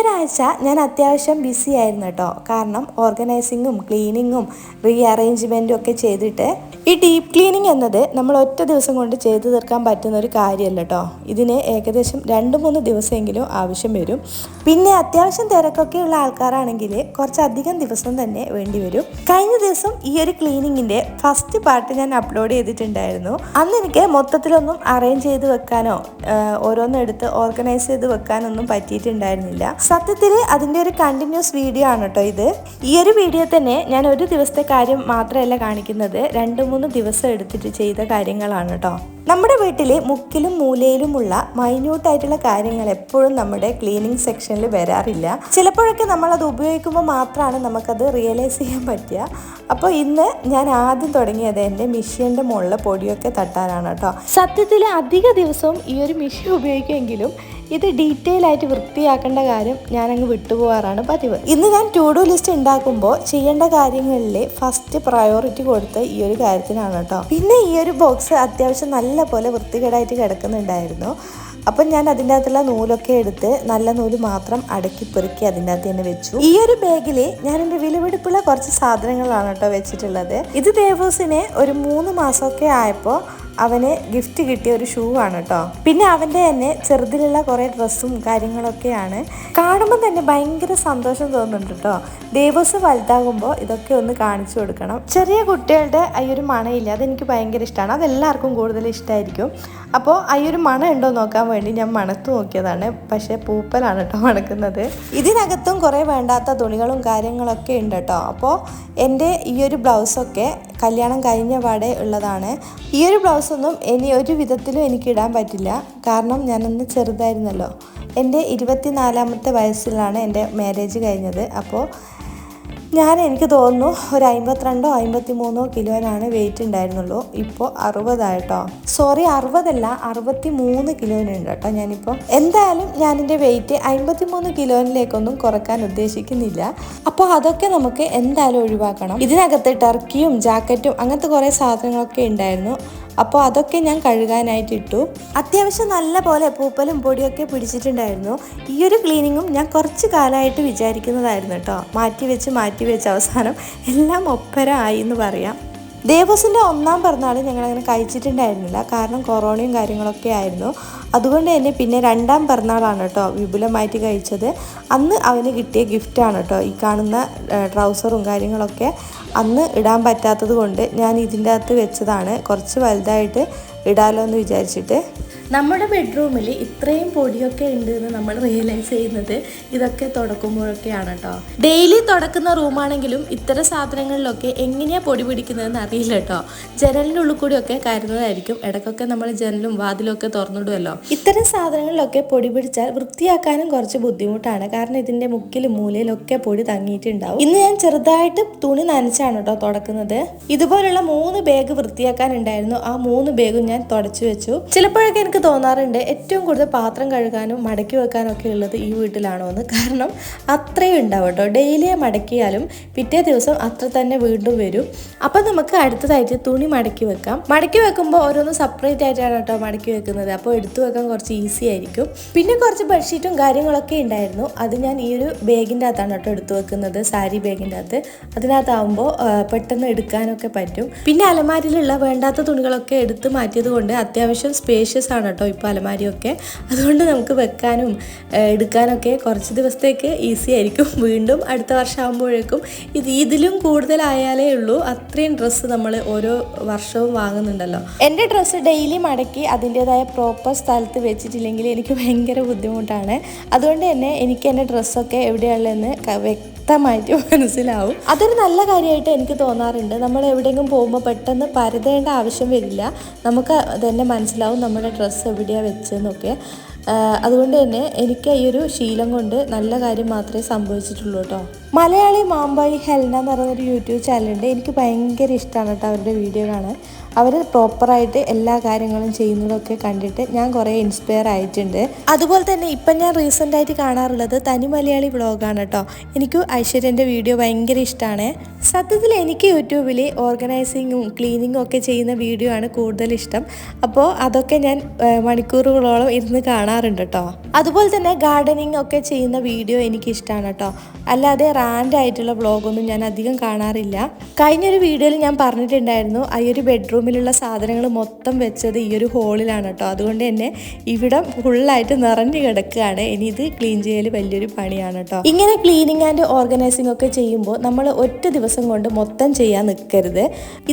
ഒരാഴ്ച ഞാൻ അത്യാവശ്യം ബിസി ആയിരുന്നു കേട്ടോ. കാരണം ഓർഗനൈസിങ്ങും ക്ലീനിങ്ങും റീ അറേഞ്ച്മെന്റും ഒക്കെ ചെയ്തിട്ട് ഈ ഡീപ്പ് ക്ലീനിങ് എന്നത് നമ്മൾ ഒറ്റ ദിവസം കൊണ്ട് ചെയ്തു തീർക്കാൻ പറ്റുന്ന ഒരു കാര്യമല്ല കേട്ടോ ഇതിന് ഏകദേശം രണ്ട് മൂന്ന് ദിവസമെങ്കിലും ആവശ്യം വരും. പിന്നെ അത്യാവശ്യം തിരക്കൊക്കെ ഉള്ള ആൾക്കാരാണെങ്കിൽ കുറച്ചധികം ദിവസം തന്നെ വേണ്ടി വരും. കഴിഞ്ഞ ദിവസം ഈ ഒരു ക്ലീനിങ്ങിന്റെ ഫസ്റ്റ് പാർട്ട് ഞാൻ അപ്ലോഡ് ചെയ്തിട്ടുണ്ടായിരുന്നു. അന്ന് എനിക്ക് മൊത്തത്തിലൊന്നും അറേഞ്ച് ചെയ്ത് വെക്കാനോ ഓരോന്നെടുത്ത് ഓർഗനൈസ് ചെയ്ത് വെക്കാനൊന്നും പറ്റിയിട്ടുണ്ടായിരുന്നില്ല. സത്യത്തിൽ അതിന്റെ ഒരു കണ്ടിന്യൂസ് വീഡിയോ ആണ് കേട്ടോ ഇത്. ഈ ഒരു വീഡിയോ തന്നെ ഞാൻ ഒരു ദിവസത്തെ കാര്യം മാത്രമല്ല കാണിക്കുന്നത്. രണ്ട് മൂന്ന് ദിവസം എടുത്തിട്ട് ചെയ്ത കാര്യങ്ങളാണ് കേട്ടോ നമ്മുടെ വീട്ടിലെ മുക്കിലും മൂലയിലുമുള്ള മൈന്യൂട്ടായിട്ടുള്ള കാര്യങ്ങൾ എപ്പോഴും നമ്മുടെ ക്ലീനിങ് സെക്ഷനിൽ വരാറില്ല. ചിലപ്പോഴൊക്കെ നമ്മൾ അത് ഉപയോഗിക്കുമ്പോൾ മാത്രമാണ് നമുക്കത് റിയലൈസ് ചെയ്യാൻ പറ്റുക. അപ്പോൾ ഇന്ന് ഞാൻ ആദ്യം തുടങ്ങിയത് എന്റെ മിഷ്യന്റെ മുകളിലെ പൊടിയൊക്കെ തട്ടാനാണ് കേട്ടോ സത്യത്തിൽ അധിക ദിവസവും ഈ ഒരു മിഷ്യൻ ഉപയോഗിക്കുമെങ്കിലും ഇത് ഡീറ്റെയിൽ ആയിട്ട് വൃത്തിയാക്കേണ്ട കാര്യം ഞാൻ ഞാനങ്ങ് വിട്ടുപോകാറാണ് പതിവ്. ഇന്ന് ഞാൻ ടു ഡു ലിസ്റ്റ് ഉണ്ടാക്കുമ്പോൾ ചെയ്യേണ്ട കാര്യങ്ങളിൽ ഫസ്റ്റ് പ്രയോറിറ്റി കൊടുത്ത ഈ ഒരു കാര്യത്തിനാണ് കേട്ടോ. പിന്നെ ഈ ഒരു ബോക്സ് അത്യാവശ്യം നല്ല പോലെ വൃത്തികേടായിട്ട് കിടക്കുന്നുണ്ടായിരുന്നു. അപ്പം ഞാൻ അതിന്റെ അകത്തുള്ള നൂലൊക്കെ എടുത്ത് നല്ല നൂൽ മാത്രം അടക്കി പെറുക്കി അതിന്റെ അകത്ത് തന്നെ വെച്ചു. ഈ ഒരു ബാഗിൽ ഞാൻ എന്റെ വിലപിടിപ്പുള്ള കുറച്ച് സാധനങ്ങളാണ് കേട്ടോ വെച്ചിട്ടുള്ളത്. ഇത് ദേവോസിനെ ഒരു മൂന്ന് മാസമൊക്കെ ആയപ്പോൾ അവന് ഗിഫ്റ്റ് കിട്ടിയ ഒരു ഷൂ ആണ് കേട്ടോ പിന്നെ അവന്റെ തന്നെ ചെറുതിലുള്ള കുറേ ഡ്രസ്സും കാര്യങ്ങളൊക്കെയാണ്. കാണുമ്പോൾ തന്നെ ഭയങ്കര സന്തോഷം തോന്നുന്നുണ്ട് കേട്ടോ ദേവസ് വലുതാകുമ്പോൾ ഇതൊക്കെ ഒന്ന് കാണിച്ചു കൊടുക്കണം. ചെറിയ കുട്ടികളുടെ ഈ ഒരു മണയില്ല അതെനിക്ക് ഭയങ്കര ഇഷ്ടമാണ്. അതെല്ലാവർക്കും കൂടുതൽ ഇഷ്ടമായിരിക്കും. അപ്പോൾ ഈ ഒരു മണം ഉണ്ടോ നോക്കാൻ വേണ്ടി ഞാൻ മണത്ത് നോക്കിയതാണ്. പക്ഷേ പൂപ്പലാണ് കേട്ടോ മണക്കുന്നത്. ഇതിനകത്തും കുറേ വേണ്ടാത്ത തുണികളും കാര്യങ്ങളൊക്കെ ഉണ്ട് കേട്ടോ അപ്പോൾ എന്റെ ഈ ഒരു ബ്ലൗസൊക്കെ കല്യാണം കഴിഞ്ഞ പാടെ ഉള്ളതാണ്. ഈ ഒരു ബ്ലൗസൊന്നും ഇനി ഒരു വിധത്തിലും എനിക്ക് ഇടാൻ പറ്റില്ല. കാരണം ഞാനന്ന് ചെറുതായിരുന്നല്ലോ. എന്റെ ഇരുപത്തിനാലാമത്തെ വയസ്സിലാണ് എന്റെ മാരേജ് കഴിഞ്ഞത്. അപ്പോൾ ഞാൻ എനിക്ക് തോന്നുന്നു ഒരു അമ്പത്തിരണ്ടോ അമ്പത്തി മൂന്നോ കിലോനാണ് വെയിറ്റ് ഉണ്ടായിരുന്നുള്ളൂ. ഇപ്പോൾ അറുപതായിട്ടോ. സോറി അറുപതല്ല അറുപത്തി മൂന്ന് കിലോനുണ്ട് കേട്ടോ ഞാനിപ്പോൾ. എന്തായാലും ഞാൻ എന്റെ വെയിറ്റ് അമ്പത്തി മൂന്ന് കിലോനിലേക്കൊന്നും കുറയ്ക്കാൻ ഉദ്ദേശിക്കുന്നില്ല. അപ്പോൾ അതൊക്കെ നമുക്ക് എന്തായാലും ഒഴിവാക്കണം. ഇതിനകത്ത് ടർക്കിയും ജാക്കറ്റും അങ്ങനത്തെ കുറേ സാധനങ്ങളൊക്കെ ഉണ്ടായിരുന്നു. അപ്പോൾ അതൊക്കെ ഞാൻ കഴുകാനായിട്ട് ഇട്ടു. അത്യാവശ്യം നല്ല പോലെ പൂപ്പലും പൊടിയൊക്കെ പിടിച്ചിട്ടുണ്ടായിരുന്നു. ഈ ഒരു ക്ലീനിങ്ങും ഞാൻ കുറച്ച് കാലമായിട്ട് വിചാരിക്കുന്നതായിരുന്നു കേട്ടോ. മാറ്റി വെച്ച് മാറ്റി വെച്ച് അവസാനം എല്ലാം ഒപ്പരമായി എന്ന് പറയാം. ദേവസിന്റെ ഒന്നാം പിറന്നാൾ ഞങ്ങളങ്ങനെ കഴിച്ചിട്ടുണ്ടായിരുന്നില്ല. കാരണം കൊറോണയും കാര്യങ്ങളൊക്കെ ആയിരുന്നു. അതുകൊണ്ട് തന്നെ പിന്നെ രണ്ടാം പിറന്നാളാണ് കേട്ടോ വിപുലമായിട്ട് കഴിച്ചത്. അന്ന് അവന് കിട്ടിയ ഗിഫ്റ്റാണ് കേട്ടോ. ഈ കാണുന്ന ട്രൗസറും കാര്യങ്ങളൊക്കെ അന്ന് ഇടാൻ പറ്റാത്തത് കൊണ്ട് ഞാൻ ഇതിന്റെ അകത്ത് വെച്ചതാണ്. കുറച്ച് വലുതായിട്ട് ഇടാലോ എന്ന് വിചാരിച്ചിട്ട്. നമ്മുടെ ബെഡ്റൂമിൽ ഇത്രയും പൊടിയൊക്കെ ഉണ്ട് എന്ന് നമ്മൾ റിയലൈസ് ചെയ്യുന്നത് ഇതൊക്കെ തുടക്കുമ്പോഴൊക്കെയാണ് കേട്ടോ ഡെയിലി തുടക്കുന്ന റൂമാണെങ്കിലും ഇത്തരം സാധനങ്ങളിലൊക്കെ എങ്ങനെയാണ് പൊടി പിടിക്കുന്നതെന്ന് അറിയില്ല കേട്ടോ ജനലിന്റെ ഉള്ളിൽ കൂടിയൊക്കെ കരുതുന്നതായിരിക്കും ഇടയ്ക്കൊക്കെ നമ്മൾ ജനലും വാതിലും ഒക്കെ തുറന്നിടുമല്ലോ ഇത്തരം സാധനങ്ങളിലൊക്കെ പൊടി പിടിച്ചാൽ വൃത്തിയാക്കാനും കുറച്ച് ബുദ്ധിമുട്ടാണ്. കാരണം ഇതിന്റെ മുക്കിലും മൂലയിലൊക്കെ പൊടി തങ്ങിയിട്ടുണ്ടാവും. ഇന്ന് ഞാൻ ചെറുതായിട്ട് തുണി നനച്ചാണ് കേട്ടോ തുടക്കുന്നത്. ഇതുപോലുള്ള മൂന്ന് ബാഗ് വൃത്തിയാക്കാനുണ്ടായിരുന്നു. ആ മൂന്ന് ബാഗും ഞാൻ തുടച്ചു വെച്ചു. ചിലപ്പോഴൊക്കെ എനിക്ക് തോന്നാറുണ്ട് ഏറ്റവും കൂടുതൽ പാത്രം കഴുകാനും മടക്കി വെക്കാനും ഒക്കെ ഉള്ളത് ഈ വീട്ടിലാണോ എന്ന് കാരണം അത്രയും ഉണ്ടാവും കേട്ടോ. ഡെയിലി മടക്കിയാലും പിറ്റേ ദിവസം അത്ര തന്നെ വീണ്ടും വരും. അപ്പം നമുക്ക് അടുത്തതായിട്ട് തുണി മടക്കി വെക്കാം. മടക്കി വെക്കുമ്പോൾ ഓരോന്ന് സെപ്പറേറ്റ് ആയിട്ടാണ് കേട്ടോ മടക്കി വെക്കുന്നത്. അപ്പോൾ എടുത്തു വെക്കാൻ കുറച്ച് ഈസി ആയിരിക്കും. പിന്നെ കുറച്ച് ബെഡ്ഷീറ്റും കാര്യങ്ങളൊക്കെ ഉണ്ടായിരുന്നു. അത് ഞാൻ ഈ ഒരു ബാഗിന്റെ അകത്താണ് കേട്ടോ എടുത്തു വെക്കുന്നത്. സാരി ബാഗിന്റെ അകത്ത്. അതിനകത്താവുമ്പോൾ പെട്ടെന്ന് എടുക്കാനൊക്കെ പറ്റും. പിന്നെ അലമാരിയിലുള്ള വേണ്ടാത്ത തുണികളൊക്കെ എടുത്ത് മാറ്റിയത് കൊണ്ട് അത്യാവശ്യം സ്പേഷ്യസ് ആണ് കേട്ടോ ഇപ്പോൾ അലമാരിയൊക്കെ. അതുകൊണ്ട് നമുക്ക് വെക്കാനും എടുക്കാനൊക്കെ കുറച്ച് ദിവസത്തേക്ക് ഈസി ആയിരിക്കും. വീണ്ടും അടുത്ത വർഷം ആകുമ്പോഴേക്കും ഇത് ഇതിലും കൂടുതലായാലേ ഉള്ളൂ. അത്രയും ഡ്രസ്സ് നമ്മൾ ഓരോ വർഷവും വാങ്ങുന്നുണ്ടല്ലോ. എന്റെ ഡ്രസ്സ് ഡെയിലി മടക്കി അതിന്റെതായ പ്രോപ്പർ സ്ഥലത്ത് വെച്ചിട്ടില്ലെങ്കിൽ എനിക്ക് ഭയങ്കര ബുദ്ധിമുട്ടാണ്. അതുകൊണ്ട് തന്നെ എനിക്ക് എന്റെ ഡ്രസ്സൊക്കെ എവിടെയുള്ളതെന്ന് വ്യക്തമായിട്ട് മനസ്സിലാവും. അതൊരു നല്ല കാര്യമായിട്ട് എനിക്ക് തോന്നാറുണ്ട്. നമ്മൾ എവിടെയെങ്കിലും പോകുമ്പോൾ പെട്ടെന്ന് പരതേണ്ട ആവശ്യം വരില്ല. നമുക്ക് തന്നെ മനസ്സിലാവും നമ്മുടെ ഡ്രസ്സ് എവിടെയാണ് വെച്ചതെന്നൊക്കെ അതുകൊണ്ട് തന്നെ എനിക്ക് ഈ ഒരു ശീലം കൊണ്ട് നല്ല കാര്യം മാത്രമേ സംഭവിച്ചിട്ടുള്ളൂ കേട്ടോ. മലയാളി മാമ്പായി ഹെൽന എന്ന് പറയുന്നൊരു യൂട്യൂബ് ചാനലുണ്ട്. എനിക്ക് ഭയങ്കര ഇഷ്ടമാണ് കേട്ടോ അവരുടെ വീഡിയോ കാണാൻ. അവർ പ്രോപ്പറായിട്ട് എല്ലാ കാര്യങ്ങളും ചെയ്യുന്നതൊക്കെ കണ്ടിട്ട് ഞാൻ കുറേ ഇൻസ്പയർ ആയിട്ടുണ്ട്. അതുപോലെ തന്നെ ഇപ്പം ഞാൻ റീസെന്റ് ആയിട്ട് കാണാറുള്ളത് തനി മലയാളി വ്ളോഗാണ് കേട്ടോ. എനിക്ക് ഐശ്വര്യന്റെ വീഡിയോ ഭയങ്കര ഇഷ്ടമാണ്. സത്യത്തിൽ എനിക്ക് യൂട്യൂബിൽ ഓർഗനൈസിങ്ങും ക്ലീനിങ്ങും ഒക്കെ ചെയ്യുന്ന വീഡിയോ ആണ് കൂടുതൽ ഇഷ്ടം. അപ്പോൾ അതൊക്കെ ഞാൻ മണിക്കൂറുകളോളം ഇരുന്ന് കാണാറുണ്ട് കേട്ടോ. അതുപോലെ തന്നെ ഗാർഡനിങ് ഒക്കെ ചെയ്യുന്ന വീഡിയോ എനിക്കിഷ്ടമാണ് കേട്ടോ. അല്ലാതെ റാൻഡ് ആയിട്ടുള്ള വ്ളോഗൊന്നും ഞാൻ അധികം കാണാറില്ല. കഴിഞ്ഞൊരു വീഡിയോയിൽ ഞാൻ പറഞ്ഞിട്ടുണ്ടായിരുന്നു ഈ ഒരു ബെഡ്റൂമിലുള്ള സാധനങ്ങൾ മൊത്തം വെച്ചത് ഈ ഒരു ഹോളിലാണ് കേട്ടോ അതുകൊണ്ട് തന്നെ ഇവിടം ഫുള്ളായിട്ട് നിറഞ്ഞു കിടക്കുകയാണ്. ഇനി ഇത് ക്ലീൻ ചെയ്യൽ വലിയൊരു പണിയാണ് കേട്ടോ ഇങ്ങനെ ക്ലീനിങ് ആൻഡ് ഓർഗനൈസിംഗ് ഒക്കെ ചെയ്യുമ്പോൾ നമ്മൾ ഒറ്റ ദിവസം കൊണ്ട് മൊത്തം ചെയ്യാൻ നിൽക്കരുത്.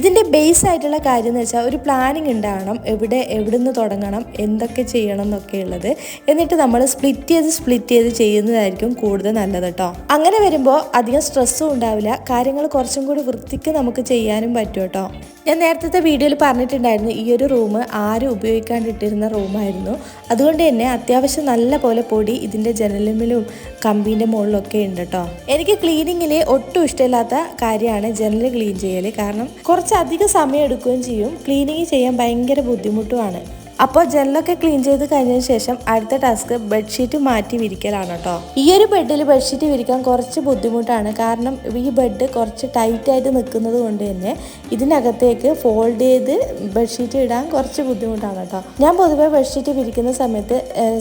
ഇതിന്റെ ബേസ് ആയിട്ടുള്ള കാര്യം എന്ന് വെച്ചാൽ ഒരു പ്ലാനിങ് ഉണ്ടാവണം. എവിടെ എവിടുന്ന് തുടങ്ങണം എന്തൊക്കെ ചെയ്യണം എന്നൊക്കെ ഉള്ളത്. എന്നിട്ട് നമ്മൾ സ്പ്ലിറ്റ് ചെയ്ത് സ്പ്ലിറ്റ് ചെയ്ത് ചെയ്യുന്നതായിരിക്കും കൂടുതൽ നല്ലത് കേട്ടോ വരുമ്പോൾ അധികം സ്ട്രെസ്സും ഉണ്ടാവില്ല. കാര്യങ്ങൾ കുറച്ചും കൂടി വൃത്തിക്ക് നമുക്ക് ചെയ്യാനും പറ്റും കേട്ടോ. ഞാൻ നേരത്തെ വീഡിയോയിൽ പറഞ്ഞിട്ടുണ്ടായിരുന്നു ഈ ഒരു റൂം ആരും ഉപയോഗിക്കാണ്ടിട്ടിരുന്ന റൂമായിരുന്നു അതുകൊണ്ട് തന്നെ അത്യാവശ്യം നല്ല പോലെ പൊടി ഇതിന്റെ ജനലിലും കമ്പീന്റെ മുകളിലൊക്കെ ഉണ്ട് കേട്ടോ. എനിക്ക് ക്ലീനിങ്ങിൽ ഒട്ടും ഇഷ്ടമില്ലാത്ത കാര്യമാണ് ജനൽ ക്ലീൻ ചെയ്യൽ കാരണം കുറച്ചധികം സമയം എടുക്കുകയും ചെയ്യും. ക്ലീനിങ് ചെയ്യാൻ ഭയങ്കര ബുദ്ധിമുട്ടുമാണ്. അപ്പോൾ ജനലൊക്കെ ക്ലീൻ ചെയ്ത് കഴിഞ്ഞതിന് ശേഷം അടുത്ത ടാസ്ക് ബെഡ്ഷീറ്റ് മാറ്റി വിരിക്കലാണ് കേട്ടോ. ഈ ഒരു ബെഡിൽ ബെഡ്ഷീറ്റ് വിരിക്കാൻ കുറച്ച് ബുദ്ധിമുട്ടാണ്. കാരണം ഈ ബെഡ് കുറച്ച് ടൈറ്റായിട്ട് നിൽക്കുന്നത് കൊണ്ട് തന്നെ ഇതിനകത്തേക്ക് ഫോൾഡ് ചെയ്ത് ബെഡ്ഷീറ്റ് ഇടാൻ കുറച്ച് ബുദ്ധിമുട്ടാണ് കേട്ടോ. ഞാൻ പൊതുവെ ബെഡ്ഷീറ്റ് വിരിക്കുന്ന സമയത്ത്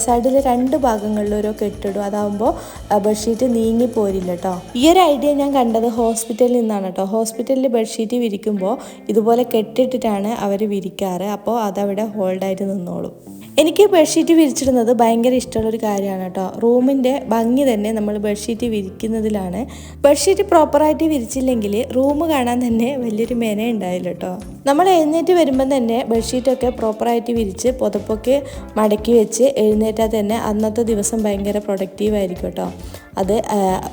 സൈഡിൽ രണ്ട് ഭാഗങ്ങളിൽ ഓരോ കെട്ടിടും. അതാവുമ്പോൾ ബെഡ്ഷീറ്റ് നീങ്ങി പോരില്ല കേട്ടോ. ഈ ഒരു ഐഡിയ ഞാൻ കണ്ടത് ഹോസ്പിറ്റലിൽ നിന്നാണ് കേട്ടോ. ഹോസ്പിറ്റലിൽ ബെഡ്ഷീറ്റ് വിരിക്കുമ്പോൾ ഇതുപോലെ കെട്ടിട്ടിട്ടാണ് അവർ വിരിക്കാറ്. അപ്പോൾ അതവിടെ ഹോൾഡായിട്ട് നിന്നോളും. എനിക്ക് ബെഡ്ഷീറ്റ് വിരിച്ചിടുന്നത് ഭയങ്കര ഇഷ്ടമുള്ളൊരു കാര്യമാണ് കേട്ടോ. റൂമിന്റെ ഭംഗി തന്നെ നമ്മൾ ബെഡ്ഷീറ്റ് വിരിക്കുന്നതിലാണ്. ബെഡ്ഷീറ്റ് പ്രോപ്പറായിട്ട് വിരിച്ചില്ലെങ്കിൽ റൂം കാണാൻ തന്നെ വലിയൊരു മെന ഉണ്ടായില്ല കേട്ടോ. നമ്മൾ എഴുന്നേറ്റ് വരുമ്പം തന്നെ ബെഡ്ഷീറ്റൊക്കെ പ്രോപ്പറായിട്ട് വിരിച്ച് പുതപ്പൊക്കെ മടക്കി വെച്ച് എഴുന്നേറ്റാൽ തന്നെ അന്നത്തെ ദിവസം ഭയങ്കര പ്രൊഡക്റ്റീവ് ആയിരിക്കും കേട്ടോ. അത്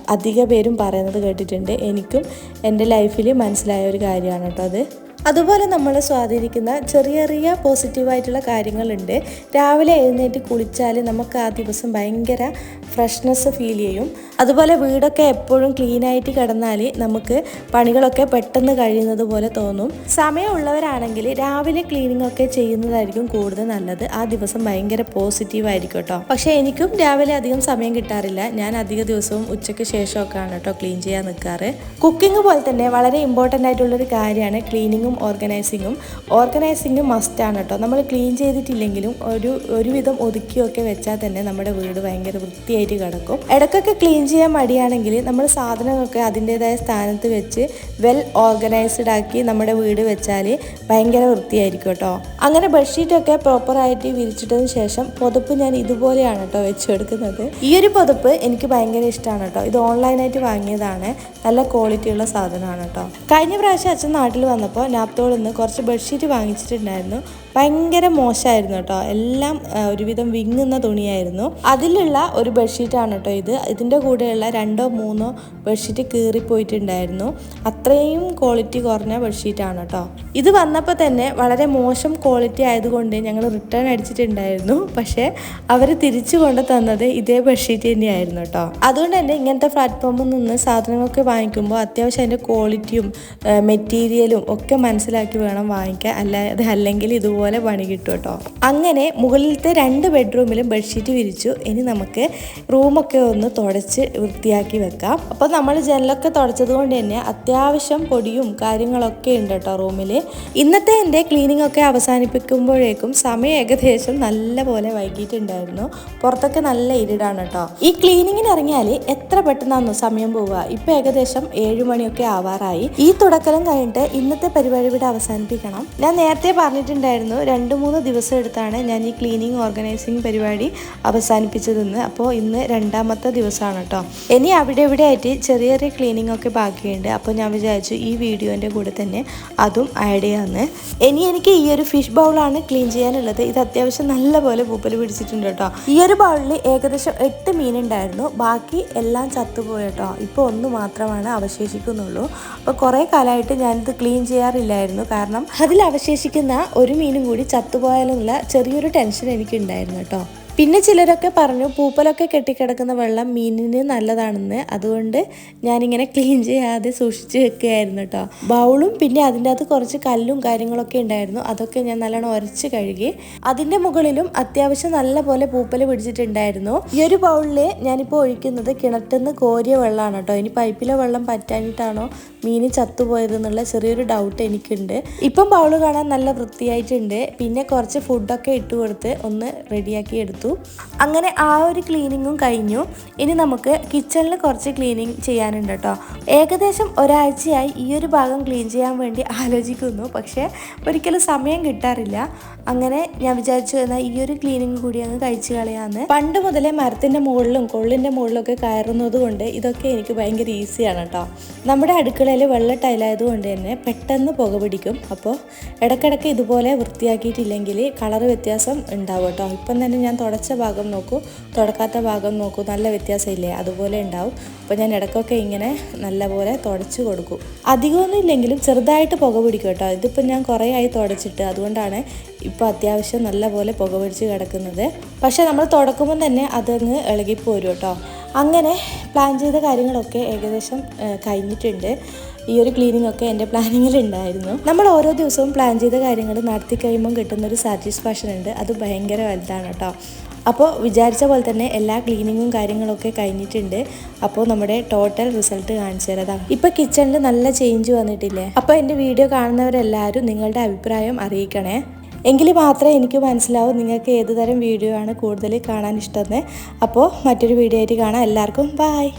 അധിക പേരും പറയുന്നത് കേട്ടിട്ടുണ്ട്. എനിക്കും എന്റെ ലൈഫിൽ മനസ്സിലായ ഒരു കാര്യമാണ് കേട്ടോ അത്. അതുപോലെ നമ്മളെ സ്വാധീനിക്കുന്ന ചെറിയ ചെറിയ പോസിറ്റീവായിട്ടുള്ള കാര്യങ്ങളുണ്ട്. രാവിലെ എഴുന്നേറ്റ് കുളിച്ചാൽ നമുക്ക് ആ ദിവസം ഭയങ്കര ഫ്രഷ്നെസ് ഫീൽ ചെയ്യും. അതുപോലെ വീടൊക്കെ എപ്പോഴും ക്ലീനായിട്ട് കിടന്നാൽ നമുക്ക് പണികളൊക്കെ പെട്ടെന്ന് കഴിയുന്നത് പോലെ തോന്നും. സമയമുള്ളവരാണെങ്കിൽ രാവിലെ ക്ലീനിങ് ഒക്കെ ചെയ്യുന്നതായിരിക്കും കൂടുതൽ നല്ലത്. ആ ദിവസം ഭയങ്കര പോസിറ്റീവ് ആയിരിക്കും കേട്ടോ. പക്ഷേ എനിക്കും രാവിലെ അധികം സമയം കിട്ടാറില്ല. ഞാൻ അധിക ദിവസവും ഉച്ചയ്ക്ക് ശേഷമൊക്കെയാണ് കേട്ടോ ക്ലീൻ ചെയ്യാൻ നിൽക്കാറ് കുക്കിംഗ് പോലെ തന്നെ വളരെ ഇമ്പോർട്ടന്റ് ആയിട്ടുള്ളൊരു കാര്യമാണ് ക്ലീനിങ്ങും ഓർഗനൈസിങ്ങും. ഓർഗനൈസിങ് മസ്റ്റാണ് കേട്ടോ നമ്മൾ ക്ലീൻ ചെയ്തിട്ടില്ലെങ്കിലും ഒരു ഒരുവിധം ഒതുക്കിയൊക്കെ വെച്ചാൽ തന്നെ നമ്മുടെ വീട് ഭയങ്കര വൃത്തിയായിട്ട് കിടക്കും. ഇടയ്ക്കൊക്കെ ക്ലീൻ ചെയ്യാൻ മടിയാണെങ്കിൽ നമ്മൾ സാധനങ്ങളൊക്കെ അതിന്റെതായ സ്ഥാനത്ത് വെച്ച് വെൽ ഓർഗനൈസ്ഡ് ആക്കി നമ്മുടെ വീട് വെച്ചാൽ ഭയങ്കര വൃത്തിയായിരിക്കും കേട്ടോ അങ്ങനെ ബെഡ്ഷീറ്റൊക്കെ പ്രോപ്പറായിട്ട് വിരിച്ചിട്ടതിന് ശേഷം പുതപ്പ് ഞാൻ ഇതുപോലെയാണ് കേട്ടോ വെച്ചെടുക്കുന്നത് ഈ ഒരു പുതപ്പ് എനിക്ക് ഭയങ്കര ഇഷ്ടമാണ് കേട്ടോ ഇത് ഓൺലൈനായിട്ട് വാങ്ങിയതാണ്. നല്ല ക്വാളിറ്റിയുള്ള സാധനമാണ് കേട്ടോ കഴിഞ്ഞ പ്രാവശ്യം അച്ഛൻ നാട്ടിൽ വന്നപ്പോൾ നാപ്തോളിൽ നിന്ന് കുറച്ച് ബെഡ്ഷീറ്റ് വാങ്ങിച്ചിട്ടുണ്ടായിരുന്നു. ഭയങ്കര മോശമായിരുന്നു കേട്ടോ. എല്ലാം ഒരുവിധം വിങ്ങുന്ന തുണിയായിരുന്നു. അതിലുള്ള ഒരു ബെഡ്ഷീറ്റാണ് കേട്ടോ ഇത്. ഇതിന്റെ കൂടെയുള്ള രണ്ടോ മൂന്നോ ബെഡ്ഷീറ്റ് കീറിപ്പോയിട്ടുണ്ടായിരുന്നു. അത്രയും ക്വാളിറ്റി കുറഞ്ഞ ബെഡ്ഷീറ്റാണ് കേട്ടോ. ഇത് വന്നപ്പോൾ തന്നെ വളരെ മോശം ക്വാളിറ്റി ആയതുകൊണ്ട് ഞങ്ങൾ റിട്ടേൺ അടിച്ചിട്ടുണ്ടായിരുന്നു. പക്ഷേ അവർ തിരിച്ചു കൊണ്ട് തന്നത് ഇതേ ബെഡ്ഷീറ്റ് തന്നെയായിരുന്നു കേട്ടോ. അതുകൊണ്ട് തന്നെ ഇങ്ങനത്തെ പ്ലാറ്റ്ഫോമിൽ നിന്ന് സാധനങ്ങളൊക്കെ വാങ്ങിക്കുമ്പോൾ അത്യാവശ്യം അതിന്റെ ക്വാളിറ്റിയും മെറ്റീരിയലും ഒക്കെ മനസ്സിലാക്കി വേണം വാങ്ങിക്കാൻ. അല്ലാതെ അല്ലെങ്കിൽ ഇതുപോലെ പണി കിട്ടും കേട്ടോ. അങ്ങനെ മുകളിലത്തെ രണ്ട് ബെഡ്റൂമിലും ബെഡ്ഷീറ്റ് വിരിച്ചു. ഇനി നമുക്ക് റൂമൊക്കെ ഒന്ന് തുടച്ച് വൃത്തിയാക്കി വെക്കാം. അപ്പോൾ നമ്മൾ ജനലൊക്കെ തുടച്ചത് കൊണ്ട് തന്നെ അത്യാവശ്യം പൊടിയും കാര്യങ്ങളൊക്കെ ഉണ്ട് കേട്ടോ റൂമിൽ. ഇന്നത്തെ എന്റെ ക്ലീനിങ് ഒക്കെ അവസാനിപ്പിക്കുമ്പോഴേക്കും സമയം ഏകദേശം നല്ല പോലെ വൈകിട്ടുണ്ടായിരുന്നു പുറത്തൊക്കെ നല്ല ഇരുടാണ് കേട്ടോ. ഈ ക്ലീനിങ്ങിന് ഇറങ്ങിയാൽ എത്ര പെട്ടെന്നാണ് സമയം പോവുക. ഇപ്പം ഏകദേശം ഏഴു മണിയൊക്കെ ആവാറായി. ഈ തുടക്കലും കഴിഞ്ഞിട്ട് ഇന്നത്തെ പരിപാടി ഇവിടെ അവസാനിപ്പിക്കണം. ഞാൻ നേരത്തെ പറഞ്ഞിട്ടുണ്ടായിരുന്നു രണ്ട് മൂന്ന് ദിവസം എടുത്താണ് ഞാൻ ഈ ക്ലീനിങ് ഓർഗനൈസിങ് പരിപാടി അവസാനിപ്പിച്ചതെന്ന്. അപ്പോൾ ഇന്ന് രണ്ടാമത്തെ ദിവസമാണ് കേട്ടോ ഇനി അവിടെ ഇവിടെ ആയിട്ട് ചെറിയ ചെറിയ ക്ലീനിങ് ഒക്കെ ബാക്കിയുണ്ട്. അപ്പോൾ ഞാൻ വിചാരിച്ചു ഈ വീഡിയോന്റെ കൂടെ തന്നെ അതും ആഡ് ചെയ്യാമെന്ന് ഇനി എനിക്ക് ഈ ഒരു ഫിഷ് ബൗളാണ് ക്ലീൻ ചെയ്യാനുള്ളത്. ഇത് അത്യാവശ്യം നല്ലപോലെ പൂപ്പൽ പിടിച്ചിട്ടുണ്ട് കേട്ടോ ഈ ഒരു ബൗളിൽ ഏകദേശം എട്ട് മീൻ ഉണ്ടായിരുന്നു. ബാക്കി എല്ലാം ചത്തുപോയി കേട്ടോ ഇപ്പോൾ ഒന്ന് മാത്രമാണ് അവശേഷിക്കുന്നുള്ളൂ. അപ്പോൾ കുറേ കാലമായിട്ട് ഞാനിത് ക്ലീൻ ചെയ്യാറില്ലായിരുന്നു. കാരണം അതിൽ അവശേഷിക്കുന്ന ഒരു മീനും കൂടി ചത്തുപോയാലുള്ള ചെറിയൊരു ടെൻഷൻ എനിക്കുണ്ടായിരുന്നു കേട്ടോ. പിന്നെ ചിലരൊക്കെ പറഞ്ഞു പൂപ്പലൊക്കെ കെട്ടിക്കിടക്കുന്ന വെള്ളം മീനിന് നല്ലതാണെന്ന്. അതുകൊണ്ട് ഞാനിങ്ങനെ ക്ലീൻ ചെയ്യാതെ സൂക്ഷിച്ച് വെക്കുകയായിരുന്നു കേട്ടോ ബൗളും പിന്നെ അതിന്റെ അകത്ത് കുറച്ച് കല്ലും കാര്യങ്ങളൊക്കെ ഉണ്ടായിരുന്നു. അതൊക്കെ ഞാൻ നല്ലോണം ഉരച്ച് കഴുകി അതിന്റെ മുകളിലും അത്യാവശ്യം നല്ല പോലെ പൂപ്പൽ പിടിച്ചിട്ടുണ്ടായിരുന്നു. ഈ ഒരു ബൗളിൽ ഞാനിപ്പോൾ ഒഴിക്കുന്നത് കിണറ്റിൽ നിന്ന് കോരിയ വെള്ളമാണ് കേട്ടോ ഇനി പൈപ്പിലെ വെള്ളം പറ്റാനിട്ടാണോ മീൻ ചത്തുപോയതെന്നുള്ള ചെറിയൊരു ഡൗട്ട് എനിക്കുണ്ട്. ഇപ്പം ബൗൾ കാണാൻ നല്ല വൃത്തിയായിട്ടുണ്ട്. പിന്നെ കുറച്ച് ഫുഡൊക്കെ ഇട്ട് കൊടുത്ത് ഒന്ന് റെഡിയാക്കി എടുത്തു. അങ്ങനെ ആ ഒരു ക്ലീനിങ്ങും കഴിഞ്ഞു. ഇനി നമുക്ക് കിച്ചണിൽ കുറച്ച് ക്ലീനിങ് ചെയ്യാനുണ്ട് കേട്ടോ. ഏകദേശം ഒരാഴ്ചയായി ഈ ഒരു ഭാഗം ക്ലീൻ ചെയ്യാൻ വേണ്ടി ആലോചിക്കുന്നു. പക്ഷേ ഒരിക്കലും സമയം കിട്ടാറില്ല. അങ്ങനെ ഞാൻ വിചാരിച്ചു എന്നാൽ ഈ ഒരു ക്ലീനിങ് കൂടി അങ്ങ് കഴിച്ചു കളയാന്ന്. പണ്ട് മുതലേ മരത്തിന്റെ മുകളിലും കൊള്ളിന്റെ മുകളിലൊക്കെ കയറുന്നത് കൊണ്ട് ഇതൊക്കെ എനിക്ക് ഭയങ്കര ഈസിയാണ് കേട്ടോ നമ്മുടെ അടുക്കളയിൽ വെള്ള ടൈലായതുകൊണ്ട് തന്നെ പെട്ടെന്ന് പുക പിടിക്കും. അപ്പോൾ ഇടയ്ക്കിടയ്ക്ക് ഇതുപോലെ വൃത്തിയാക്കിയിട്ടില്ലെങ്കിൽ കളർ വ്യത്യാസം ഉണ്ടാവും കേട്ടോ ഇപ്പം തന്നെ ഞാൻ തുടച്ച ഭാഗം നോക്കൂ തുടക്കാത്ത ഭാഗം നോക്കൂ നല്ല വ്യത്യാസമില്ലേ? അതുപോലെ ഉണ്ടാവും. അപ്പോൾ ഞാൻ ഇടയ്ക്കൊക്കെ ഇങ്ങനെ നല്ലപോലെ തുടച്ച് കൊടുക്കും. അധികമൊന്നും ഇല്ലെങ്കിലും ചെറുതായിട്ട് പുക പിടിക്കും കേട്ടോ ഇതിപ്പോൾ ഞാൻ കുറേ ആയി തുടച്ചിട്ട് അതുകൊണ്ടാണ് ഇപ്പോൾ അത്യാവശ്യം നല്ലപോലെ പുക പിടിച്ച് കിടക്കുന്നത്. പക്ഷേ നമ്മൾ തുടക്കുമ്പോൾ തന്നെ അതങ്ങ് ഇളകിപ്പോരും കേട്ടോ. അങ്ങനെ പ്ലാൻ ചെയ്ത കാര്യങ്ങളൊക്കെ ഏകദേശം കഴിഞ്ഞിട്ടുണ്ട്. ഈ ഒരു ക്ലീനിങ് ഒക്കെ എന്റെ പ്ലാനിങ്ങിൽ ഉണ്ടായിരുന്നു. നമ്മൾ ഓരോ ദിവസവും പ്ലാൻ ചെയ്ത കാര്യങ്ങൾ നടത്തി കഴിയുമ്പോൾ കിട്ടുന്ന ഒരു സാറ്റിസ്ഫാക്ഷൻ ഉണ്ട്. അത് ഭയങ്കര വലുതാണ് കേട്ടോ. അപ്പോൾ വിചാരിച്ച പോലെ തന്നെ എല്ലാ ക്ലീനിങ്ങും കാര്യങ്ങളൊക്കെ കഴിഞ്ഞിട്ടുണ്ട്. അപ്പോൾ നമ്മുടെ ടോട്ടൽ റിസൾട്ട് കാണിച്ചു തരാം. ഇപ്പോൾ കിച്ചണിൽ നല്ല ചേഞ്ച് വന്നിട്ടില്ലേ? അപ്പോൾ എന്റെ വീഡിയോ കാണുന്നവരെല്ലാവരും നിങ്ങളുടെ അഭിപ്രായം അറിയിക്കണേ. എങ്കിൽ മാത്രമേ എനിക്ക് മനസ്സിലാവൂ നിങ്ങൾക്ക് ഏതുതരം വീഡിയോ ആണ് കൂടുതൽ കാണാൻ ഇഷ്ടമെന്ന്. അപ്പോൾ മറ്റൊരു വീഡിയോ ആയിട്ട് കാണാം. എല്ലാവർക്കും ബായ്